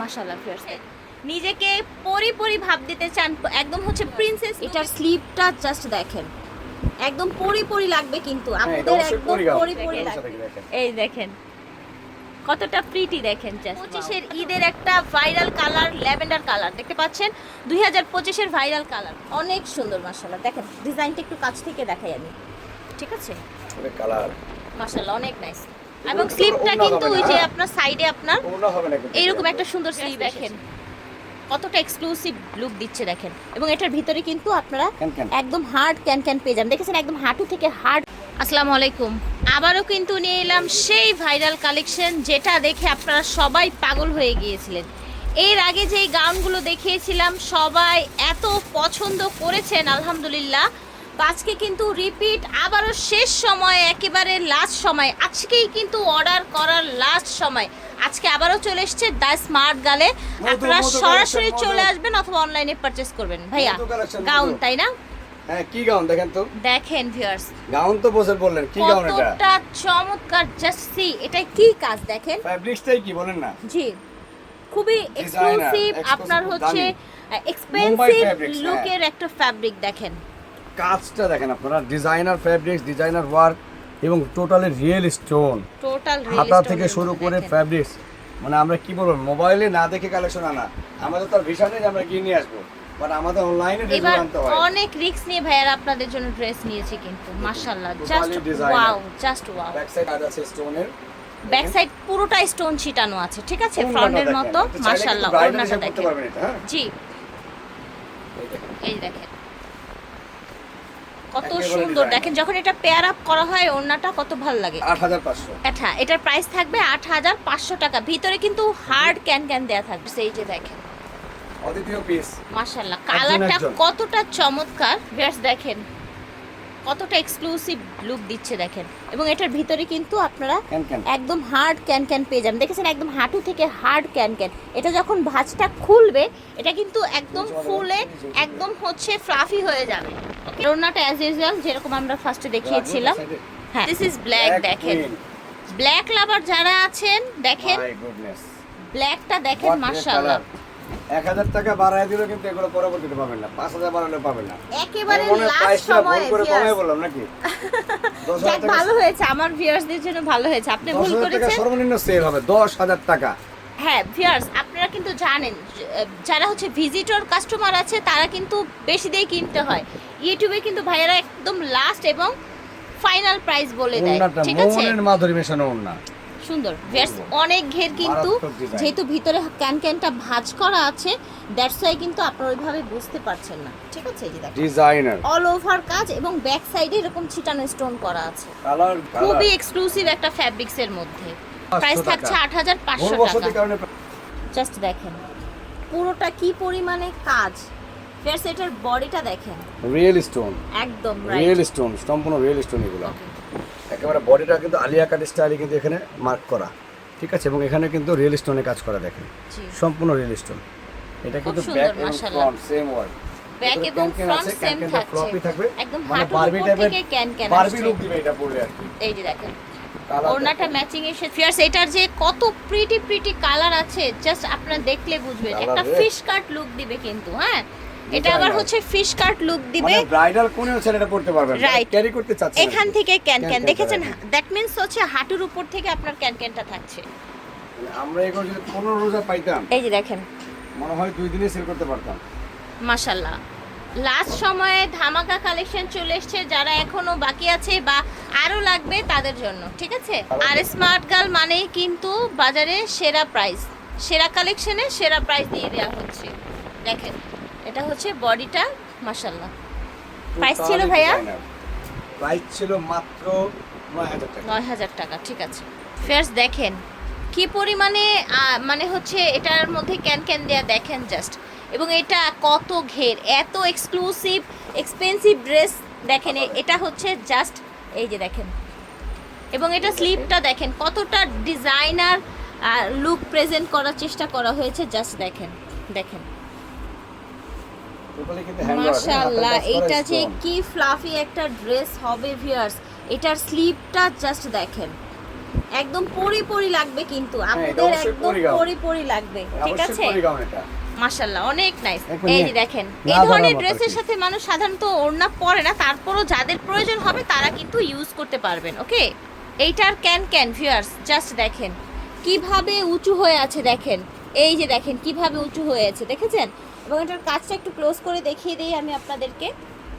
মাশাআল্লাহ ফিয়ার্স নিজেকে পরি পরি ভাব দিতে চান একদম হচ্ছে প্রিন্সেস এটার স্লিপটা জাস্ট দেখেন। একদম পরি পরি লাগবে কিন্তু। হ্যাঁ, আপনাদের একদম পরি লাগবে। এই দেখেন। কতটা প্রিটি দেখেন পঁচিশের ঈদের একটা ভাইরাল কালার ল্যাভেন্ডার কালার দেখতে পাচ্ছেন? দুই হাজার পঁচিশের ভাইরাল কালার অনেক সুন্দর মাসাল্লাহ দেখেন ডিজাইনটা একটু কাছ থেকে দেখাই আমি। ঠিক আছে? কালার মাসাল্লাহ অনেক নাইস এবং স্লিপটা কিন্তু ওই যে? আপনার সাইডে আপনার ওড়না হবে না কিন্তু। এইরকম একটা সুন্দর স্লিভ দেখেন। কতটা এক্সক্লুসিভ লুক দিচ্ছে দেখেন। এবং এটার ভিতরে কিন্তু আপনারা ক্যান ক্যান। একদম হার্ড ক্যান ক্যান পেয়ে যাবেন। দেখেছেন একদম হাঁটু থেকে হার্ড আসসালামু আলাইকুম। আবারও কিন্তু নিয়ে এলাম সেই ভাইরাল কালেকশন যেটা দেখে আপনারা সবাই পাগল হয়ে গিয়েছিলেন। এর আগে যেই গাউনগুলো দেখিয়েছিলাম সবাই এত পছন্দ করেছেন আলহামদুলিল্লাহ। তো আজকে কিন্তু রিপিট আবারও শেষ সময় একেবারে লাস্ট সময়। আজকেই কিন্তু অর্ডার করার লাস্ট সময়। আজকে আবারও চলে এসছে দ্য স্মার্ট গালে আপনারা সরাসরি চলে আসবেন অথবা অনলাইনে পারচেস করবেন। ভাইয়া গাউন তাই না? হ্যাঁ কি গাউন দেখেন তো? দেখেন ভিউয়ার্স গাউন তো বসে বললেন কি গাউন এটা? কতটা চমৎকার জাস্ট সি এটা কি কাজ দেখেন? ফ্যাব্রিক্সটাই কি বলেন না। জি খুবই এক্সক্লুসিভ আপনার হচ্ছে দামি। এক্সপেন্সিভ হ্যাঁ। লুকের একটা ফ্যাব্রিক দেখেন। কাজটা দেখেন আপনারা ডিজাইনার ফ্যাব্রিক্স ডিজাইনার ওয়ার্ক এবং টোটালি রিয়েল স্টোন টোটাল হাতা থেকে শুরু করে ফ্যাব্রিক্স মানে আমরা কি বলব মোবাইলে না দেখে কালেকশন আনা আমাদের তো ভিসা নেই আমরা গিয়ে নিয়ে আসব। বাট আমাদের অনলাইনে আনতে হয়। অনেক রিস্ক নিয়ে ভাইয়ারা আপনাদের জন্য ড্রেস নিয়েছি কিন্তু মাশাআল্লাহ Totally just wow just wow back side কাজ আছে স্টোনের ব্যাক সাইড পুরোটা স্টোন ছিটানো আছে ঠিক আছে? ওড়নাটা ফ্রন্টের মতো মাশাআল্লাহ ওড়নাটা দেখেন। পারবেন এটা, হ্যাঁ? জি। এই দেখেন। কত সুন্দর। দেখেন যখন এটা পেয়ার আপ করা হয় ওড়নাটা কত ভালো লাগে। আট হাজার পাঁচশো। আচ্ছা এটার প্রাইস থাকবে আট হাজার পাঁচশো টাকা। ভিতরে কিন্তু হার্ড ক্যান ক্যান দেওয়া থাকবে। সেই যে দেখেন। মাশাল্লাহ কালারটা কতটা চমৎকার। বেশ দেখেন। কতটা এক্সক্লুসিভ লুক দিচ্ছে দেখেন। এবং এটার ভিতরে কিন্তু আপনারা একদম হার্ড ক্যান ক্যান পেয়ে যাবেন। দেখেছেন একদম হাঁটু থেকে হার্ড ক্যান ক্যান। এটা যখন ভাঁজটা খুলবে এটা কিন্তু একদম ফুলে একদম হচ্ছে ফ্লাফি হয়ে যাবে। ওড়নাটা অ্যাজ ইউজুয়াল যেরকম আমরা ফার্স্টে দেখিয়েছিলাম। হ্যাঁ দিস ইজ ব্ল্যাক দেখেন। ব্ল্যাক লাভার যারা আছেন দেখেন। ব্ল্যাকটা দেখেন মাশাআল্লাহ। এক হাজার টাকা বাড়ায় দিলেও কিন্তু এগুলো পরবর্তীতে পাবেন না। পাঁচ হাজার বাড়ালেও পাবেন না। একেবারে লাস্ট সময়ে করে কমাই বললাম নাকি? যাক ভালো হয়েছে। আমার ভিউয়ার্সদের জন্য ভালো হয়েছে। আপনি ভুল করেছেন। সর্বনিম্ন সেল হবে। দশ হাজার টাকা। হ্যাঁ ভিউয়ার্স আপনারা কিন্তু জানেন যারা হচ্ছে ভিজিটর কাস্টমার আছে তারা কিন্তু বেশি দিয়ে কিনতে হয়। ইউটিউবে কিন্তু ভাইয়ারা একদম লাস্ট এবং ফাইনাল প্রাইস বলে দেয়। ঠিক আছে? মাধুরী মেশানো ওড়না। সুন্দর। ভিউয়ার্স অনেক ঘের কিন্তু যেহেতু ভিতরে ক্যান ক্যানটা ভাঁজ করা আছে দ্যাটস ওয়াই কিন্তু আপনারা ওইভাবে বুঝতে পারছেন না। ঠিক আছে এই যে দেখেন। ডিজাইনার অল ওভার কাজ এবং ব্যাক সাইডে এরকম ছিটানো স্টোন করা আছে। কালার খুবই এক্সক্লুসিভ একটা ফ্যাব্রিক্স এর মধ্যে। প্রাইস থাকছে আট হাজার পাঁচশো বসতির টাকা। জাস্ট দেখেন। পুরোটা কি পরিমাণে কাজ। ফেয়ার এটার বডিটা দেখেন। রিয়েল স্টোন একদম রিয়েল স্টোন সম্পূর্ণ রিয়েল স্টোন এগুলো। একেবারে বডিটা কিন্তু আলিয়া কাট স্টাইলে কিন্তু এখানে মার্ক করা। ঠিক আছে? এবং এখানে কিন্তু রিয়েল স্টোনে কাজ করা দেখেন। সম্পূর্ণ রিয়েল স্টোন এটা কিন্তু ব্যাক এবং ফ্রন্ট সেম ওয়ার্ক ব্যাক এবং ফ্রন্ট সেম থাকবে। একদম বারবি টাইপের বারবি লুক দিবে এটা পরলে আর কি। এই যে দেখেন। ওড়নাটা ম্যাচিং এসে ফিয়ার্স এটার যে কত প্রিটি প্রিটি কালার আছে জাস্ট আপনারা দেখলে বুঝবেন। একটা ফিশ কাট লুক দিবে কিন্তু হ্যাঁ? এটা আবার হচ্ছে ফিশ কাট লুক দিবে। মানে ব্রাইডাল কোনেও ছেলেটা পড়তে পারবেন. ক্যারি করতে চাচ্ছেন এখান থেকে ক্যান ক্যান দেখেছেন? দ্যাট মিন্স হচ্ছে হাঁটুর উপর থেকে আপনার ক্যান ক্যানটা থাকছে। মানে আমরা এগুলো যদি পনেরো রোজা পাইতাম এই যে দেখেন। মনে হয় দুই দিনে সেল করতে পারতাম। মাশাল্লাহ। লাস্ট সময়ে ধামাকা কালেকশন চলে এসছে যারা এখনও বাকি আছে বা আরও লাগবে তাদের জন্য ঠিক আছে? আর স্মার্ট গার্ল মানেই কিন্তু বাজারে সেরা প্রাইস সেরা কালেকশনে সেরা প্রাইস দিয়ে দেওয়া হচ্ছে। দেখেন। এটা হচ্ছে বডিটা মাশাল্লাহ Price ছিল ভাইয়া? প্রাইস ছিল মাত্র নয় হাজার টাকা। ঠিক আছে। ফেয়ার্স দেখেন কি পরিমাণে মানে হচ্ছে এটার মধ্যে ক্যান ক্যান দেয়া দেখেন জাস্ট এবং এটা কত ঘের এত এক্সক্লুসিভ এক্সপেন্সিভ ড্রেস দেখেন এটা হচ্ছে জাস্ট এই যে দেখেন। এবং এটা স্লিপটা দেখেন। কতটা ডিজাইনার লুক প্রেজেন্ট করার চেষ্টা করা হয়েছে জাস্ট দেখেন দেখেন Totally কিন্তু hand work, হ্যাঁ, মাশাআল্লাহ এটা যে কি ফ্লাফি একটা ড্রেস হবে ভিউয়ার্স এটার স্লিপটা জাস্ট দেখেন। একদম পরি পরি লাগবে কিন্তু। হ্যাঁ, আপনাদের একদম পরি পরি লাগবে ঠিক আছে? মাশাল্লাহ অনেক নাইস এই যে দেখেন এই ধরনের ড্রেসের সাথে মানুষ সাধারণত ওড়না পরে না তারপরও যাদের প্রয়োজন হবে তারা কিন্তু ইউজ করতে পারবেন ওকে এইটার ক্যান ক্যান ভিউয়ার্স জাস্ট দেখেন। কীভাবে উঁচু হয়ে আছে দেখেন। এই যে দেখেন কীভাবে উঁচু হয়ে আছে দেখেছেন? এবং এটার কাজটা একটু ক্লোজ করে দেখিয়ে দিই আমি আপনাদেরকে।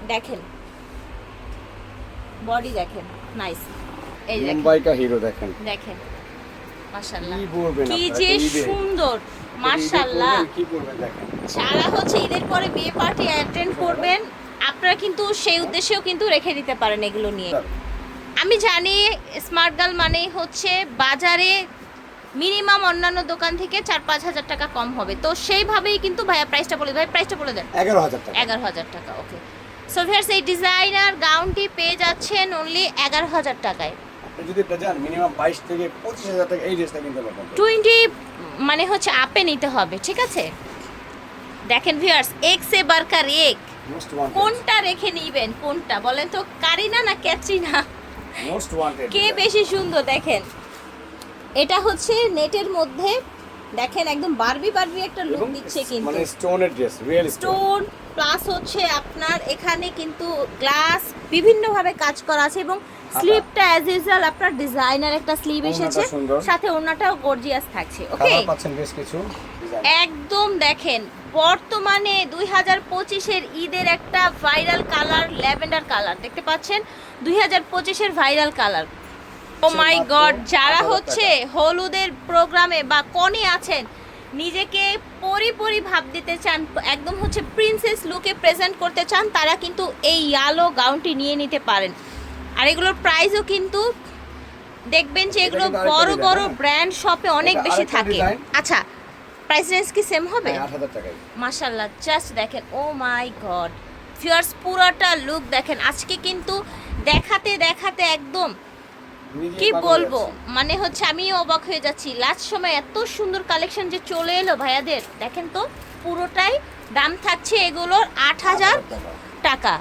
দেখেন। বডি দেখেন। নাইস এই দেখেন। মুম্বাই কা হিরো দেখেন। দেখেন। মাশাআল্লাহ। কি বলবেন কি যে সুন্দর। মাশাআল্লাহ। কি করবেন দেখেন। যারা হচ্ছে ঈদের পরে বিয়ে পার্টি অ্যাটেন্ড করবেন আপনারা কিন্তু সেই উদ্দেশ্যেও কিন্তু রেখে দিতে পারেন এগুলো নিয়ে। আমি জানি স্মার্ট গার্ল মানেই হচ্ছে বাজারে মিনিমাম অন্যান্য দোকান থেকে চার পাঁচ হাজার টাকা কম হবে। তো সেইভাবেই কিন্তু ভাইয়া প্রাইসটা বলে ভাই প্রাইসটা বলে দেন। এগারো হাজার টাকা। এগারো হাজার টাকা ওকে সো ভিয়ার্স এই ডিজাইনার গাউনটি পেয়ে যাচ্ছেন অনলি এগারো হাজার টাকায়। যদি এটা যান মিনিমাম বাইশ থেকে পঁচিশ হাজার টাকা এই ড্রেসটা কিনতে পারবেন। টোয়েন্টি মানে হচ্ছে আপে নিতে হবে ঠিক আছে? দেখেন ভিউয়ার্স এক সে বারকার এক কোনটা রেখে নিবেন কোনটা? বলেন তো কারিনা না ক্যাটরিনা? ওয়ান্টেড কে বেশি সুন্দর দেখেন? এটা হচ্ছে নেটের মধ্যে দেখেন একদম বারবি বারবি একটা লুক দিচ্ছে কিন্তু। মানে স্টোনের ড্রেস রিয়েল স্টোন প্লাস হচ্ছে আপনার এখানে কিন্তু গ্লাস বিভিন্ন ভাবে কাজ করা আছে এবং স্লিপটা অ্যাজ ইউজুয়াল আপনার ডিজাইনার একটা স্লিভ এসেছে। সাথে ওড়নাটাও গর্জিয়াস থাকছে ওকে পাচ্ছেন বেশ কিছু একদম দেখেন বর্তমানে দুই হাজার পঁচিশের ঈদের একটা ভাইরাল কালার ল্যাভেন্ডার কালার দেখতে পাচ্ছেন? দুই হাজার পঁচিশের viral colour oh my god যারা হচ্ছে হলুদের প্রোগ্রামে বা কনে আছেন নিজেকে পরি পরি ভাব দিতে চান একদম হচ্ছে প্রিন্সেস লুকে প্রেজেন্ট করতে চান তারা কিন্তু এই ইয়ালো গাউনটি নিয়ে নিতে পারেন। আর এগুলোর প্রাইসও কিন্তু দেখবেন যে এগুলো বড় বড় হ্যাঁ? ব্র্যান্ড শপে অনেক বেশি থাকে। আচ্ছা প্রাইস রেঞ্জ কি সেম হবে? আট মাশাল্লাহ জাস্ট দেখেন ও মাই গড। ফিয়ার্স পুরোটা লুক দেখেন। আজকে কিন্তু দেখাতে দেখাতে একদম কি বলব? মানে হচ্ছে আমি অবাক হয়ে যাচ্ছি। লাস্ট সময় এত সুন্দর কালেকশন যে চলে এলো ভাইয়াদের দেখেন তো পুরোটাই দাম থাকছে এগুলোর আট হাজার টাকা।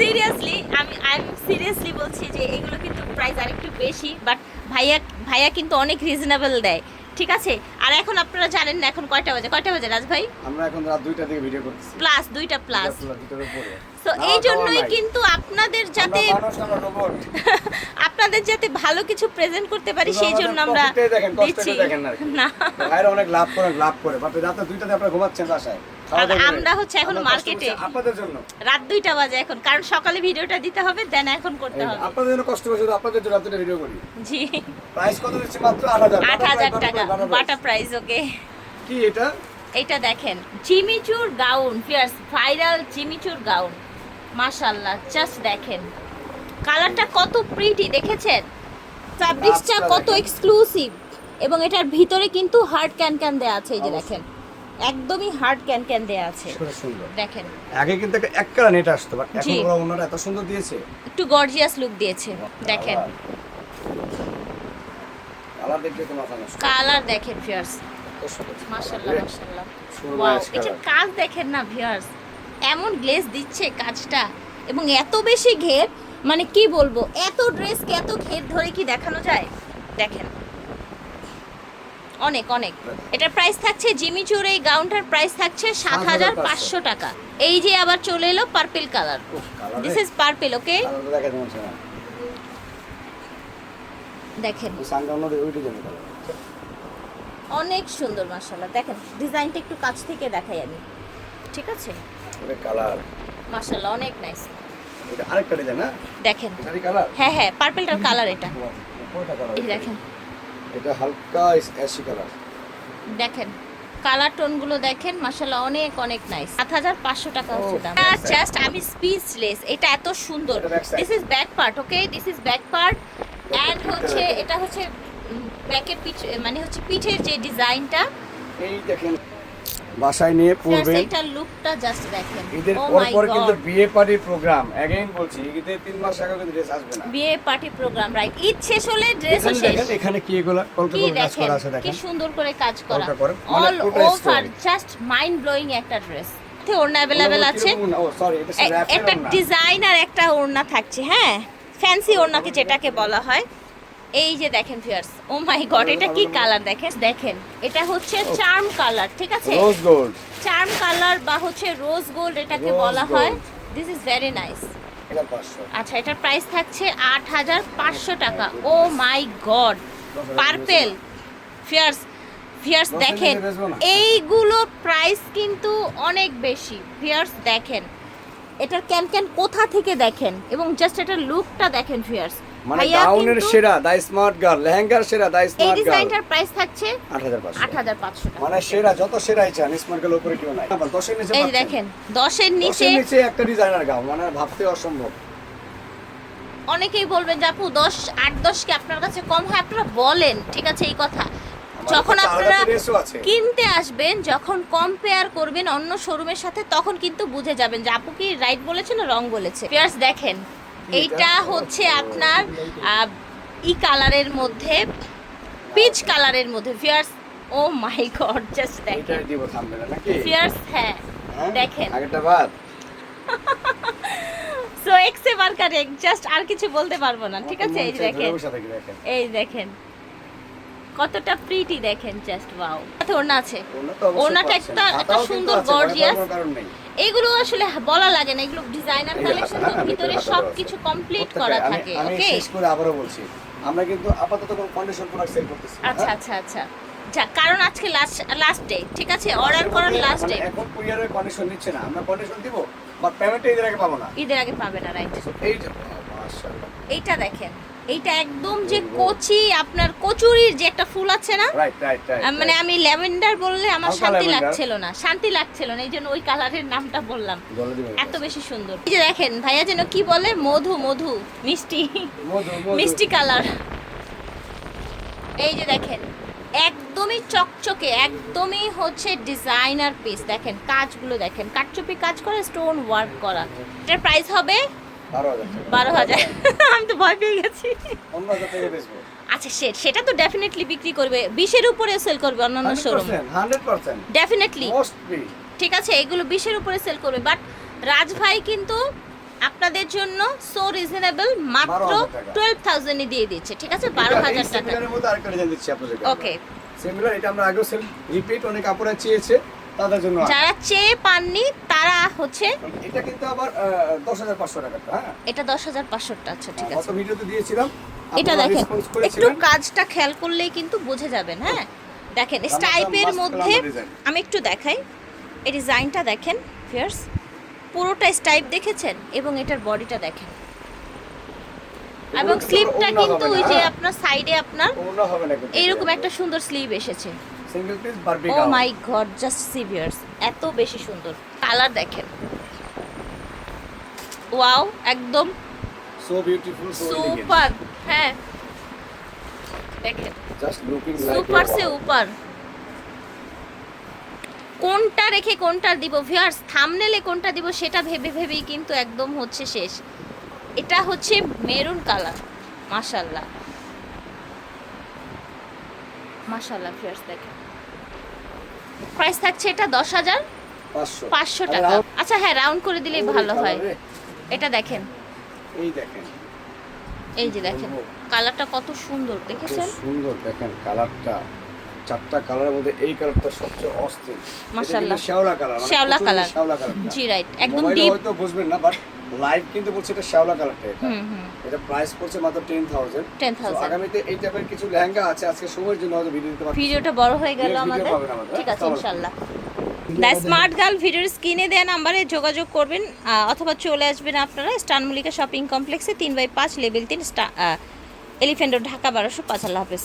সিরিয়াসলি আমি আই সিরিয়াসলি বলছি যে এগুলো কিন্তু প্রাইস আরেকটু বেশি বাট ভাইয়া ভাইয়া কিন্তু অনেক রিজনেবল দেয়। ঠিক আছে? আর এখন আপনারা জানেন না এখন কয়টা বাজে? কয়টা বাজে রাজ ভাই? আমরা এখন রাত দুইটা থেকে ভিডিও করতেছি। প্লাস দুইটা প্লাস তো এই জন্যই কিন্তু আপনাদের যাতে। আপনাদের যাতে ভালো কিছু প্রেজেন্ট করতে পারি সেই জন্য আমরা দেখেন, কষ্ট দেখেন না ভাইরা অনেক লাভ করে লাভ করে বাট রাত দুইটাতে আপনারা ঘুমাচ্ছেন বাসায়। আমরা হচ্ছে এখন মার্কেটে। আপনাদের জন্য। রাত দুইটা বাজে এখন কারণ সকালে ভিডিওটা দিতে হবে দেন এখন করতে হবে। আপনাদের জন্য কষ্ট আপনাদের জন্য ভিডিও করি। জি। প্রাইস কত দিচ্ছি মাত্র? আট হাজার। আট হাজার টাকা বাটা প্রাইস ওকে কি এটা? এইটা দেখেন Jimmy Choo gown fierce viral Jimmy Choo gown মাশাল্লাহ জাস্ট দেখেন। কালারটা কত প্রিটি দেখেছেন? ফ্যাব্রিক্সটা কত এক্সক্লুসিভ এবং এটার ভিতরে কিন্তু হার্ড ক্যান ক্যান দেয়া আছে এই যে দেখেন। একদমই হার্ড ক্যান ক্যান দেয়া আছে। সুন্দর দেখেন। আগে কিন্তু একটা এক কালা নেট আসতো বাট এখন ওরা ওনারা এত সুন্দর দিয়েছে। একটু গর্জিয়াস লুক দিয়েছে। দেখেন। কালার দেখলে তো মাথা নষ্ট। কালার দেখেন আরে, মাশাল্লাহ সুরমা ওয়াও এটা কাজ দেখেন না ভিউয়ার্স এমন গ্লেজ দিচ্ছে কাজটা। এবং এত বেশি ঘের মানে কি বলব এত ড্রেসকে এত ঘের ধরে কি দেখানো যায়? দেখেন। অনেক অনেক। এটার প্রাইস থাকছে জিমি জিমিচুর এই গাউনটার প্রাইস থাকছে সাত হাজার পাঁচশো টাকা। এই যে আবার চলে এলো purple colour this is purple okay. দেখেন। অনেক সুন্দর মাশাল্লাহ দেখেন ডিজাইনটা একটু কাছ থেকে দেখাই আমি। ঠিক আছে? কালার মাশাল্লাহ অনেক নাইস এটা আরেকটা ডিজাইন না? দেখেন। হ্যাঁ হ্যাঁ পার্পলটার কালার এটা। এই দেখেন। এটা হালকা অ্যাশি কালার দেখেন কালার টোনগুলো দেখেন মাশাল্লাহ অনেক অনেক নাইস সাত হাজার পাঁচশো টাকা হচ্ছে Oh, দাম আর side. জাস্ট আমি স্পিচলেস এটা এত সুন্দর। This is back part okay this is back part and হচ্ছে এটা হচ্ছে ব্যাকের পিঠ মানে হচ্ছে পিঠের যে ডিজাইনটা এই দেখেন। বাসায় নিয়ে পড়বেন এইটার লুকটা জাস্ট দেখেন। ঈদের ও পর পর কিন্তু বিয়ে পার্টির প্রোগ্রাম বলছি ঈদের তিন মাস আগে কিন্তু ড্রেস আসবে না। বিয়ে পার্টি প্রোগ্রাম রাইট ঈদ শেষ হলে ড্রেসও এখানে শেষ। এখানে কি এগুলো কাজ করা আছে কি সুন্দর করে কাজ করা। All over just mind blowing একটা ড্রেস ওড়না অ্যাভেলেবেল আছে। ও সরি এটা একটা ডিজাইন আর একটা ওড়না থাকছে হ্যাঁ। ফ্যান্সি ওড়নাকে যেটাকে বলা হয়। এই যে দেখেন ফিয়ার্স ও মাই গড এটা কি কালার দেখেন? দেখেন এটা হচ্ছে চার্ম কালার ঠিক আছে? রোজ গোল্ড চার্ম কালার বা হচ্ছে রোজ গোল্ড এটাকে বলা হয়। দিস ইজ ভেরি নাইস আচ্ছা এটার প্রাইস থাকছে আট হাজার পাঁচশো টাকা। ও my God purple fierce fierce দেখেন নিচে বেচবো এইগুলো প্রাইস কিন্তু অনেক বেশি। ফিয়ার্স দেখেন এটার ক্যান ক্যান কোথা থেকে দেখেন? এবং জাস্ট এটার লুকটা দেখেন ফিয়ার্স মানে গাউনের সেরা দা স্মার্ট গার্ল লেহেঙ্গার সেরা দা স্মার্ট গার্ল ডিজাইনটার প্রাইস থাকছে আট হাজার পাঁচশো। আট হাজার পাঁচশো টাকা। মানে সেরা যত সেরাই চান স্মার্ট গার্ল উপরে কেউ নাই। আবার দশের নিচে এই। দেখেন দশের নিচে দশের নিচে একটা ডিজাইনার গাউন মানে ভাবতে অসম্ভব। অনেকেই বলবেন যে আপু দশ আট দশ কি আপনার কাছে কম হয়? আপনারা বলেন ঠিক আছে এই কথা। যখন আপনারা। কিনতে আসবেন যখন কম্পেয়ার করবেন অন্য শোরুমের সাথে তখন কিন্তু বুঝে যাবেন যে আপু কি রাইট বলেছে না রং বলেছে। পিয়ার্স দেখেন এইটা হচ্ছে আপনার ই কালারের মধ্যে পিচ কালারের মধ্যে। Fierce oh my god just দেখেন। ফিয়ার্স হ্যাঁ হ্যাঁ? দেখেন। আগেরটা বাদ। সো এক্সে বার্কার এক জাস্ট আর কিছু বলতে পারব না ঠিক আছে? এই দেখেন। এই দেখেন। কতটা প্রিটি দেখেন জাস্ট ওয়াও ওড়না আছে। ওড়নাটা একটা একটা সুন্দর গর্জিয়াস। এগুলো আসলে বলা লাগে না এগুলো ডিজাইনার কালেকশন তো ভিতরে সব কিছু কমপ্লিট করা থাকে আমি ওকে শেষ করে আবারও বলছি আমরা কিন্তু আপাতত কোনো কন্ডিশন প্রোডাক্ট সেল করতেছি আচ্ছা? আচ্ছা আচ্ছা। যা কারণ আজকে লাস্ট লাস্ট ডে ঠিক আছে? অর্ডার করার লাস্ট ডে এখন কুরিয়ারের কন্ডিশন নিচ্ছে না আমরা কন্ডিশন দিব বাট পেমেন্টটা এদের আগে পাবো না। ঈদের আগে পাবে না রাইট এই মাশাআল্লাহ। এইটা দেখেন এইটা একদম যে কচি আপনার কচুরির যে একটা ফুল আছে না? রাইট রাইট রাইট মানে আমি ল্যাভেন্ডার বললে আমার শান্তি লাগছিল না শান্তি লাগছিল না এই জন্য ওই কালারের নামটা বললাম। এত বেশি সুন্দর। এই যে দেখেন ভাইয়া যেন কি বলে? মধু মধু মিষ্টি মিষ্টি কালার। এই যে দেখেন একদমই চকচকে একদমই হচ্ছে ডিজাইনার পিস দেখেন কাজগুলো দেখেন কাটচুপি কাজ করে স্টোন ওয়ার্ক করা। এটার প্রাইস হবে বারো হাজার আমি তো ভয় পেয়ে গেছি। আচ্ছা সে সেটা তো ডেফিনেটলি বিক্রি করবে। বিশের উপরে সেল করবে অন্যান্য শোরুম ডেফিনেটলি ঠিক আছে এগুলো বিশের উপরে সেল করবে। বাট রাজ ভাই কিন্তু আপনাদের জন্য সো রিজনেবল মাত্র 12,000 টাকা। টুয়েলভ থাউজেন্ডে দিয়ে দিচ্ছে। ঠিক আছে বারো হাজার টাকা। ওকে সিমিলার এটা আমরা আগেও সেল রিপিট অনেক আপুরা চেয়েছে তাদের জন্য যারা চেয়ে পাননি তারা হচ্ছে? এটা কিন্তু আবার দশ হাজার পাঁচশো টাকা হ্যাঁ? এটা দশ হাজার আচ্ছা ঠিক আছে। ভিডিওতে দিয়েছিলাম এটা দেখেন একটু কাজটা খেয়াল করলেই কিন্তু বুঝে যাবেন হ্যাঁ দেখেন স্টাইপের মধ্যে আমি একটু দেখাই। এই ডিজাইনটা দেখেন ফিয়ার্স পুরোটা স্টাইপ দেখেছেন এবং এটার বডিটা দেখেন। এবং স্লিপটা কিন্তু ওই যে হ্যাঁ? আপনার সাইডে আপনার। এইরকম একটা সুন্দর স্লিভ এসেছে। ও মাই গড জাস্ট সিভিয়ার্স এত বেশি সুন্দর। কালার দেখেন। ওয়াও একদম সো বিউটিফুল সুপার হ্যাঁ। দেখেন সুপার সে উপর। কোনটা রেখে কোনটা দিব? ভিউয়ার্স থামনেলে কোনটা দিব সেটা ভেবে ভেবেই কিন্তু একদম হচ্ছে শেষ। এটা হচ্ছে মেরুন কালার মাশাল্লাহ মাশাল্লাহ ভিউয়ার্স দেখেন। প্রাইস থাকছে এটা দশ হাজার। পাঁচশো। টাকা। আচ্ছা হ্যাঁ রাউন্ড করে দিলেই ভালো হয়। এটা দেখেন। এই দেখেন। এই যে দেখেন কালারটা কত সুন্দর দেখেছেন? সুন্দর দেখেন কালারটা। চারটা কালারের মধ্যে এই কালারটা সবচেয়ে অস্থির। মাশাআল্লাহ। শ্যাওলা কালার মানে শ্যাওলা কালার। শ্যাওলা কালারটা। জি রাইট একদম ডিপ হয়তো বুঝবেন না বাট লাইভ কিন্তু বলছে এটা শ্যাওলা কালারটা এটা। হুম হুম। এটা প্রাইস পড়ছে মাত্র টেন থাউজেন্ড 10,000 আগামীতে এই টাইপের কিছু লেহেঙ্গা আছে আজকে সময়ের জন্য হয়তো ভিডিও দিতে পারছি ভিডিওটা বড় হয়ে গেল আমাদের। ঠিক আছে হ্যাঁ? দ্য স্মার্ট গার্ল ভিডিওর স্ক্রিনে দেওয়া নাম্বারে যোগাযোগ করবেন অথবা চলে আসবেন আপনারা স্টানমুলিকা শপিং কমপ্লেক্সে তিন বাই পাঁচ লেভেল তিন স্টা এলিফেন্ট ঢাকা বারোশো পাঁচ। আল্লাহ হাফেজ।